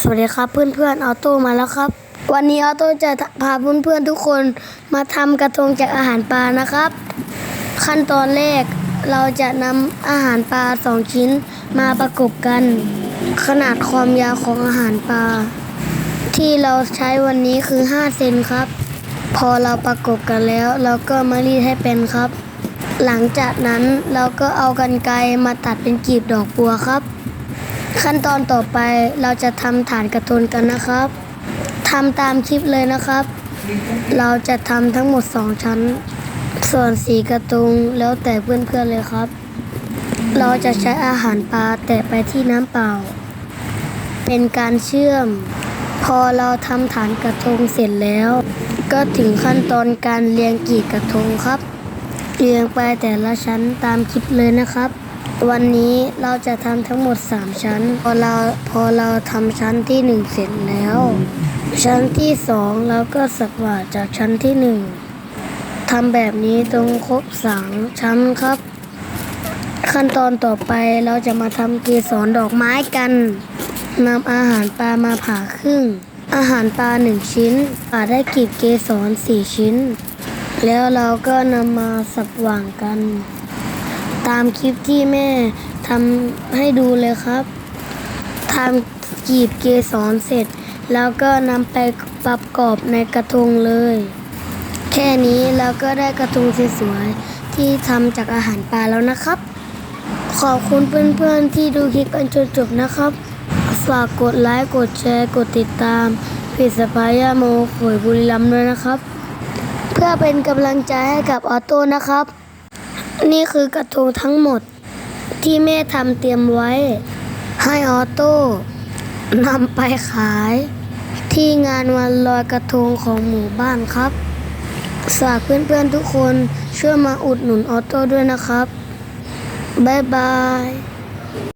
สวัสดีครับเพื่อนๆออโต้มาแล้วครับ วันนี้ออโต้จะพาเพื่อนๆทุกคนมาทำกระทงจากอาหารปลานะครับ ขั้นตอนแรกเราจะนำอาหารปลาสองชิ้นมาประกบกัน ขนาดความยาวของอาหารปลาที่เราใช้วันนี้คือ 5 เซนครับ พอเราประกบกันแล้ว เราก็มารีดให้เป็นครับ หลังจากนั้นเราก็เอากันไกรมาตัดเป็นกลีบดอกบัวครับ ขั้นตอนต่อไปเราจะทำฐานกระทนกันนะครับทำตามคลิปเลยนะครับ เราจะทำทั้งหมด 2 ชั้น ส่วนสีกระตุงแล้วแต่เพื่อนๆเลยครับ เราจะใช้อาหารปลาแตะไปที่น้ำเปล่า เป็นการเชื่อม พอเราทำฐานกระทงเสร็จแล้ว ก็ถึงขั้นตอนการเรียงกี่กระทงครับ เรียงไปแต่ละชั้นตามคลิปเลยนะครับ วันนี้เราจะทำทั้งหมด 3 ชั้น พอเราพอเราทำชั้นที่ 1 เสร็จแล้ว ชั้นที่ 2 เราก็สักหวาดจากชั้นที่ 1ทำแบบนี้ตรงครบสามชั้นครับ ขั้นตอนต่อไปเราจะมาทำเกสรดอกไม้กันนำอาหารปลามาผ่าครึ่ง อาหารปลาหนึ่งชิ้นผ่าได้กลีบเกสรสี่ชิ้น แล้วเราก็นำมาสับหว่างกัน ตามคลิปที่แม่ทำให้ดูเลยครับทำกลีบเกสรเสร็จ แล้วก็นำไปประกอบในกระทงเลย แค่นี้เราก็ได้กระทงสวยๆที่ทำจากอาหารปลาแล้วนะครับ ขอบคุณเพื่อนๆที่ดูคลิปกันจนจบนะครับ ฝากกดไลค์กดแชร์กดติดตามเพจสปายาโมขวยบุรีรัมด้วยนะครับ เพื่อเป็นกำลังใจให้กับออโต้นะครับ นี่คือกระทงทั้งหมดที่แม่ทำเตรียมไว้ ให้ออโต้นำไปขาย ที่งานวันลอยกระทงของหมู่บ้านครับฝากเพื่อนๆทุกคนช่วยมาอุดหนุนออโต้ด้วยนะครับ บ๊ายบาย